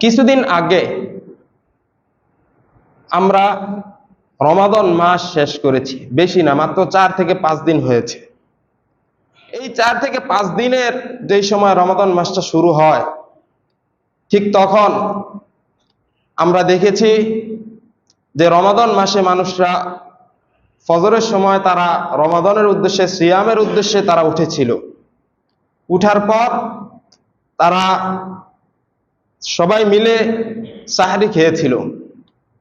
কিছুদিন আগে আমরা রমাদন মাস শেষ করেছি, বেশি না, মাত্র চার থেকে পাঁচ দিন হয়েছে। এই চার থেকে পাঁচ দিনের যেই সময় রমাদন মাসটা শুরু হয়, ঠিক তখন আমরা দেখেছি যে রমাদন মাসে মানুষরা ফজরের সময় তারা রমাদনের উদ্দেশ্যে, সিয়ামের উদ্দেশ্যে তারা উঠেছিল। উঠার পর তারা সবাই মিলে সাহারি খেয়েছিল।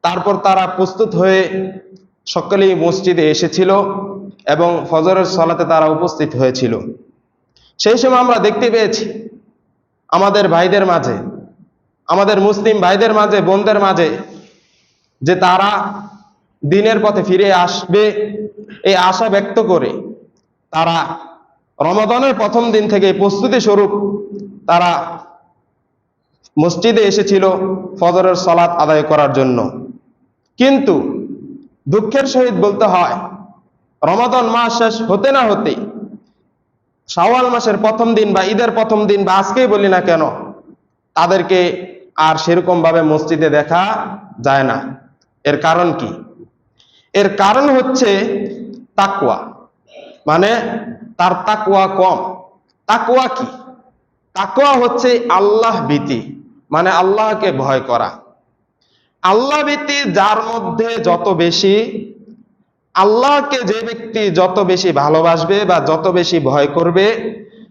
তারপর তারা প্রস্তুত হয়ে সকলেই মসজিদে এসেছিল এবং ফজরের সলাতে তারা উপস্থিত হয়েছিল। সেই সময় আমরা দেখতে পেয়েছি, আমাদের ভাইদের মাঝে, আমাদের মুসলিম ভাইদের মাঝে, বোনদের মাঝে, যে তারা দিনের পথে ফিরে আসবে এই আশা ব্যক্ত করে তারা রমাদানের প্রথম দিন থেকে প্রস্তুতি স্বরূপ তারা মসজিদে এসেছিল ফজরের সলাৎ আদায় করার জন্য। কিন্তু দুঃখের সহিত বলতে হয়, রমাদন মাস শেষ হতে না হতে, শাওয়াল মাসের প্রথম দিন বা ঈদের প্রথম দিন বা আজকেই বলি না কেন, তাদেরকে আর সেরকম ভাবে মসজিদে দেখা যায় না। এর কারণ কি? এর কারণ হচ্ছে তাকুয়া মানে তার তাকুয়া কম। তাকুয়া কি? তাকুয়া হচ্ছে আল্লাহ ভীতি। মানে আল্লাহকে ভয় করা। আল্লাহ ভীতি যার মধ্যে যত বেশি, আল্লাহকে যে ব্যক্তি যত বেশি ভালোবাসবে বা যত বেশি ভয় করবে,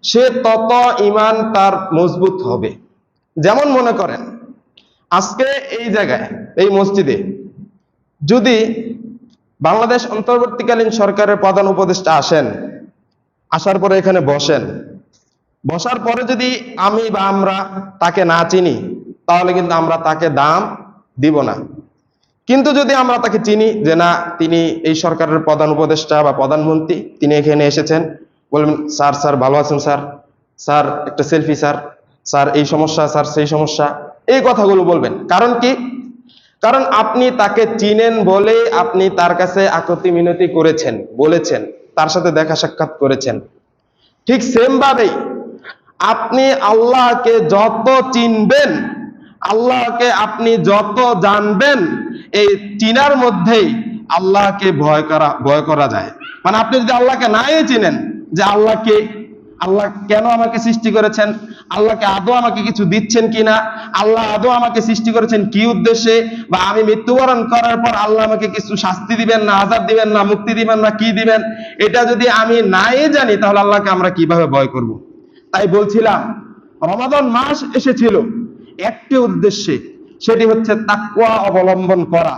সে তত ইমান তার মজবুত হবে। যেমন মনে করেন, আজকে এই জায়গায়, এই মসজিদে যদি বাংলাদেশ অন্তর্বর্তীকালীন সরকারের প্রধান উপদেষ্টা আসেন, আসার পরে এখানে বসেন বসার পরে যদি আমি বা আমরা তাকে না চিনি, তাহলে কিন্তু আমরা তাকে দাম দিব না। কিন্তু যদি আমরা তাকে চিনি যে না, তিনি এই সরকারের প্রধান উপদেষ্টা বা প্রধানমন্ত্রী, তিনি এখানে এসেছেন, বলবেন, স্যার স্যার, ভালো আছেন, স্যার। স্যার, একটা সেলফি, স্যার। স্যার, এই সমস্যা, স্যার, সেই সমস্যা। এই কথাগুলো বলবেন। কারণ কি? কারণ আপনি তাকে চিনেন বলে আপনি তার কাছে আকতি মিনতি করেছেন, বলেছেন, তার সাথে দেখা সাক্ষাৎ করেছেন। ঠিক সেম ভাবেই আপনি আল্লাহকে যত চিনবেন, আল্লাহকে আপনি যত জানবেন, এই চিনার মধ্যেই আল্লাহকে ভয় করা ভয় করা যায় মানে আপনি যদি আল্লাহকে নাই চিনেন যে আল্লাহকে আল্লাহ কেন আমাকে সৃষ্টি করেছেন আল্লাহকে আদৌ আমাকে কিছু দিচ্ছেন কিনা, আল্লাহ আদৌ আমাকে সৃষ্টি করেছেন কি উদ্দেশ্যে, বা আমি মৃত্যুবরণ করার পর আল্লাহ আমাকে কিছু শাস্তি দিবেন না, আজাব দিবেন না, মুক্তি দিবেন না, কি দিবেন, এটা যদি আমি নাই জানি, তাহলে আল্লাহকে আমরা কীভাবে ভয় করব। তাই বলছিলাম, রমাদন মাস এসেছিল। একটি উদ্দেশ্যে, সেটি হচ্ছে তাকওয়া অবলম্বন করা।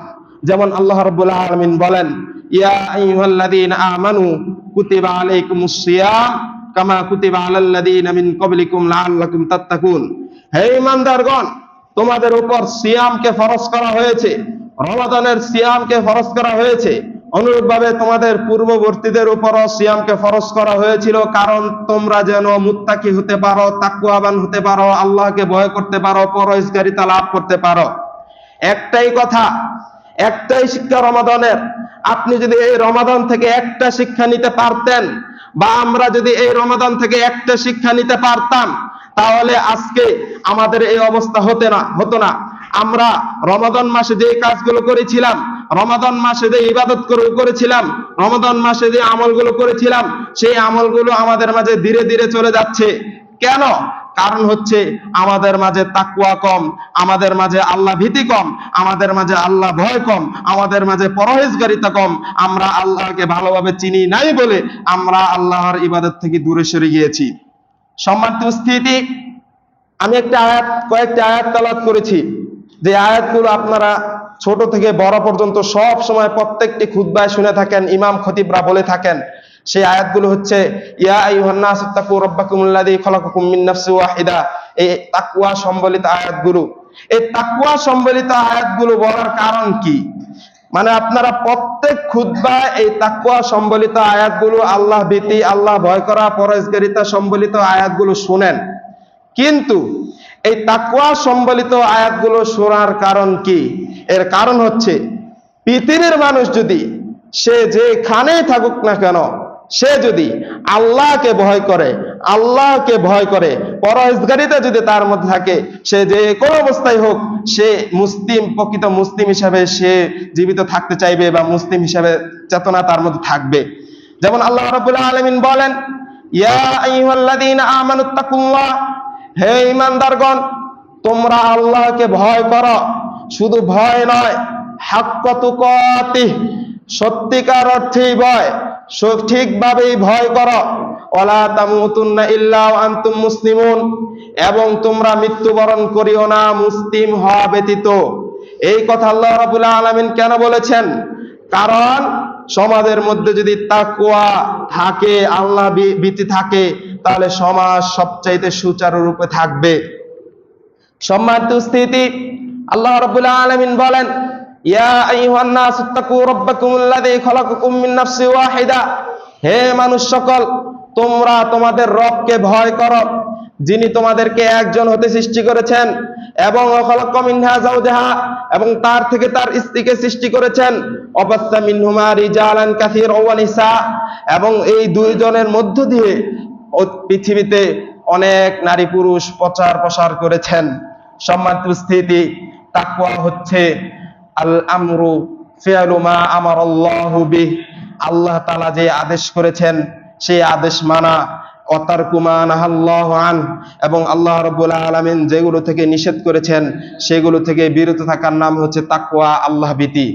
যেমন আল্লাহ রাব্বুল আলামিন বলেন, ইয়া আইয়ুহাল্লাযীনা আমানু কুতিবা আলাইকুমুস সিয়াম কামা কুতিবা আলাল্লাযীনা মিন ক্বাবলিকুম লাআল্লাকুম তাত্তাকুন। হে ঈমানদারগণ, তোমাদের উপর সিয়ামকে ফরজ করা হয়েছে, রমাদানের সিয়ামকে ফরজ করা হয়েছে। অনুরূপভাবে তোমাদের পূর্ববর্তীদের উপরও সিয়ামকে ফরজ করা হয়েছিল, কারণ তোমরা যেন মুত্তাকি হতে পারো তাকুয়াবান হতে পারো, আল্লাহকে ভয় করতে পারো, পরহেজগারিতা লাভ করতে পারো। একটাই কথা, একটাই শিক্ষা রমাদানের। আপনি যদি এই রমাদান থেকে একটা শিক্ষা নিতে পারতেন, বা আমরা যদি এই রমাদান থেকে একটা শিক্ষা নিতে পারতাম, তাহলে আজকে আমাদের এই অবস্থা হতে না, হতো না। আমরা রমাদান মাসে যে কাজগুলো করেছিলাম রমাদান মাসে যে ইবাদত করেছিলাম, রমাদান মাসে যে আমলগুলো করেছিলাম, সেই আমলগুলো আমাদের মাঝে ধীরে ধীরে চলে যাচ্ছে। কেন? কারণ হচ্ছে আমাদের মাঝে তাকুয়া কম, আমাদের মাঝে আল্লাহ ভীতি কম, আমাদের মাঝে আল্লাহ ভয় কম, আমাদের মাঝে পরহেজগারিতা কম। আমরা আল্লাহকে ভালোভাবে চিনি নাই বলে আমরা আল্লাহর ইবাদত থেকে দূরে সরে গিয়েছি। সম্মানিত স্থিতি আমি একটা আয়াত, কয়েকটি আয়াত তালাত করেছি। যে আয়াতগুলো আপনারা ছোট থেকে বড় পর্যন্ত সব সময় প্রত্যেকটি খুতবায় শুনে থাকেন, ইমাম খতিবরা বলে থাকেন। সেই আয়াতগুলো হচ্ছে, ইয়া এই সম্বলিত আয়াতগুলো। এই সম্বলিত আয়াতগুলো বলার কারণ কি? মানে আপনারা প্রত্যেক খুতবায় এই তাকওয়া সম্বলিত আয়াতগুলো আল্লাহ ভীতি, আল্লাহ ভয় করা, পরহেজগারিতা সম্বলিত আয়াতগুলো শুনেন। কিন্তু এই তাকওয়া সম্বলিত আয়াতগুলো শোনার কারণ কি? এর কারণ হচ্ছে, পৃথিবীর মানুষ যদি সে যেখানেই থাকুক না কেন, সে যদি আল্লাহকে ভয় করে, আল্লাহকে ভয় করে, পরহেজগারিতা যদি তার মধ্যে থাকে, সে যে কোনো অবস্থায় হোক, সে মুসলিম, প্রকৃত মুসলিম হিসাবে সে জীবিত থাকতে চাইবে বা মুসলিম হিসাবে চেতনা তার মধ্যে থাকবে। যেমন আল্লাহ রাব্বুল আলামিন বলেন, ইয়া আমানুত্তাকুল্লাহ হে ইমানদারগণ, তোমরা আল্লাহকে ভয় করো। শুধু ভয় নয় হাক্কতুকাতিহ সত্যিকার অর্থেই ভয়। সঠিকভাবেই ভয় করো। ওয়ালা তামুতুন্না ইল্লা আনতুম মুসলিমুন। এবং তোমরা মৃত্যুবরণ করিও না, মুসলিম হওয়া ব্যতীত। এই কথা আল্লাহ রাব্বুল আলামিন কেন বলেছেন? কারণ সমাজের মধ্যে যদি তাকুয়া থাকে, আল্লাহ ভীতি থাকে, তাহলে সমাজ সবচাইতে সুচারু রূপে থাকবে। সম্মানিত স্থিতি আল্লাহ রাব্বুল আলামিন বলেন হে মানুষ সকল, তোমরা তোমাদের রবকে ভয় করো, যিনি তোমাদেরকে একজন হতে সৃষ্টি করেছেন, এবং এবং তার থেকে তার স্ত্রীকে সৃষ্টি করেছেন। অবাস্তা মিনহুমা রিজালান কাসীরা ওয়া নিসা। এবং এই দুইজনের মধ্য দিয়ে পৃথিবীতে অনেক নারী পুরুষ প্রচার প্রসার করেছেন। সম্মানিত স্থিতি তাকওয়া হচ্ছে আল আমরু ফিআলু মা আমারাল্লাহু বিহ। আল্লাহ তাআলা যে আদেশ করেছেন, সেই আদেশ মানা। আন, এবং আল্লাহ রাব্বুল আলমিন যেগুলো থেকে নিষেধ করেছেন, সেগুলো থেকে বিরত থাকার নাম হচ্ছে তাকুয়া আল্লাহ ভীতি।